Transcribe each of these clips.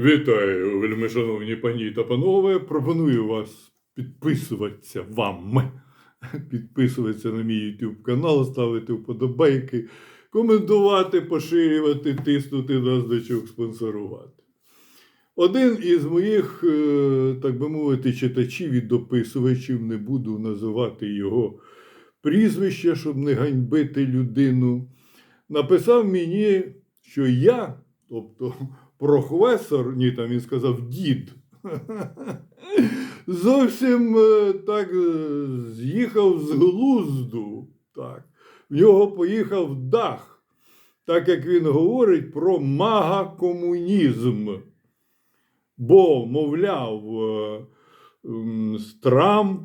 Вітаю, вельмишановні пані та панове. Пропоную вас підписуватися вам. Підписуватися на мій YouTube канал, ставити вподобайки, коментувати, поширювати, тиснути на значок, спонсорувати. Один із моїх, е, так би мовити, читачів і дописувачів, не буду називати його прізвище, щоб не ганьбити людину, написав мені, що я, тобто професор, ні, там він сказав дід, зовсім е, так е, з'їхав з глузду. Так. В нього поїхав дах, так як він говорить про мага-комунізм. Бо, мовляв, е, Трамп,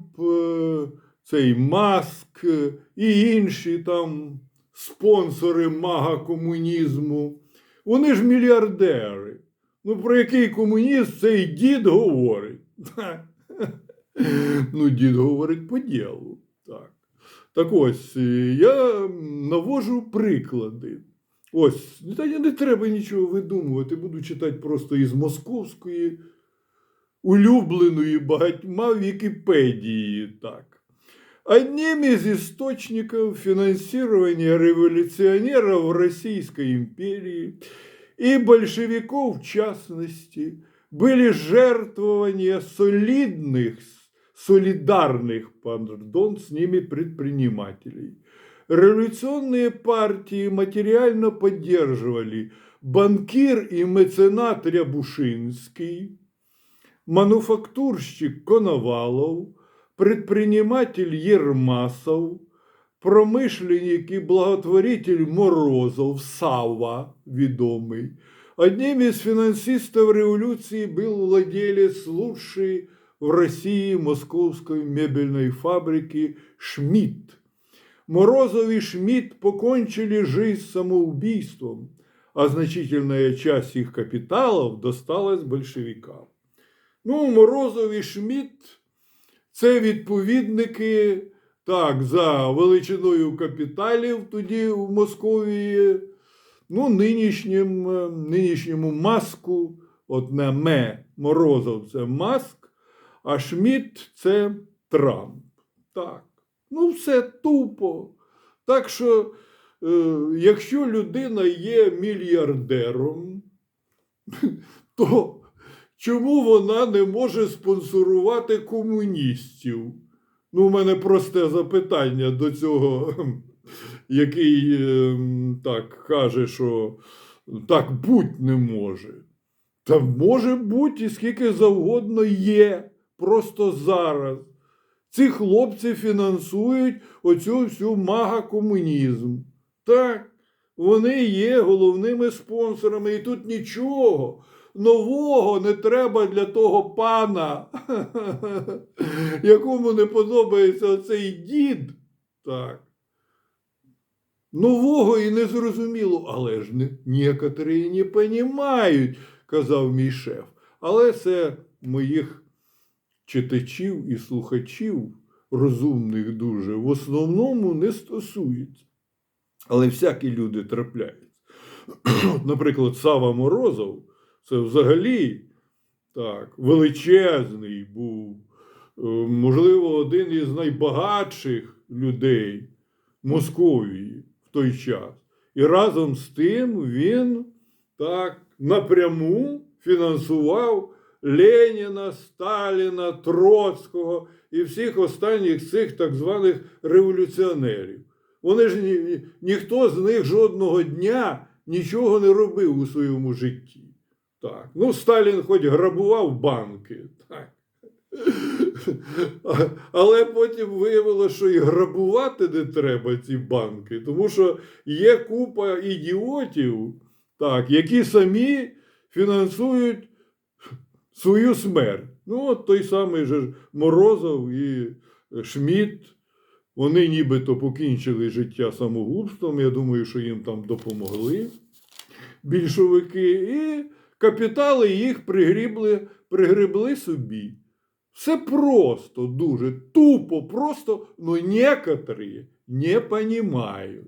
цей Маск і інші там спонсори мага-комунізму, вони ж мільярдери. Ну, про який комунізм цей дід говорить? Ну, дід говорить по ділу. Так. Так ось, е, я навожу приклади. Ось, та не треба нічого видумувати, буду читати просто із московської, улюбленої багатьма Вікіпедії. Так. Одним из источников финансирования революционеров в Российской империи и большевиков в частности были жертвования солидных, солидарных, пардон, с ними предпринимателей. Революционные партии материально поддерживали банкир и меценат Рябушинский, мануфактурщик Коновалов, предприниматель Ермасов, промышленник и благотворитель Морозов, Савва, ведомый. Одним из финансистов революции был владелец лучшей в России московской мебельной фабрики Шмидт. Морозов и Шмидт покончили жизнь самоубийством, а значительная часть их капиталов досталась большевикам. Ну, Морозов і Шмидт це відповідники так, за величиною капіталів тоді в Московії, ну, нинішнім, е, нинішньому маску, от на ме Морозов це маск, а Шмідт це Трамп. Так. Ну, все тупо. Так що, е, якщо людина є мільярдером, то чому вона не може спонсорувати комуністів? Ну, у мене просте запитання до цього, який ем, так каже, що так бути не може. Та може бути і скільки завгодно є, просто зараз. Ці хлопці фінансують оцю всю мага-комунізм. Так, вони є головними спонсорами, і тут нічого нового не треба для того пана, якому не подобається оцей дід. Так. Нового і незрозуміло, але ж не, некоторі не понімають, казав мій шеф. Але це моїх читачів і слухачів, розумних дуже, в основному не стосується. Але всякі люди трапляються. От, Наприклад, Сава Морозов це взагалі так, величезний був, е, можливо, один із найбагатших людей Московії в той час. І разом з тим він так напряму фінансував Леніна, Сталіна, Троцького і всіх останніх цих так званих революціонерів. Вони ж ні, ні- ніхто з них жодного дня нічого не робив у своєму житті. Так. Ну, Сталін хоч грабував банки. Так. Але потім виявилося, що і грабувати не треба ці банки, тому що є купа ідіотів, так, які самі фінансують свою смерть. Ну, от той самий же Морозов і Шмідт, вони нібито покінчили життя самогубством. Я думаю, що їм там допомогли більшовики, і капітали їх пригрібли, пригрібли собі. Все просто, дуже тупо, просто, но некоторые не понимают.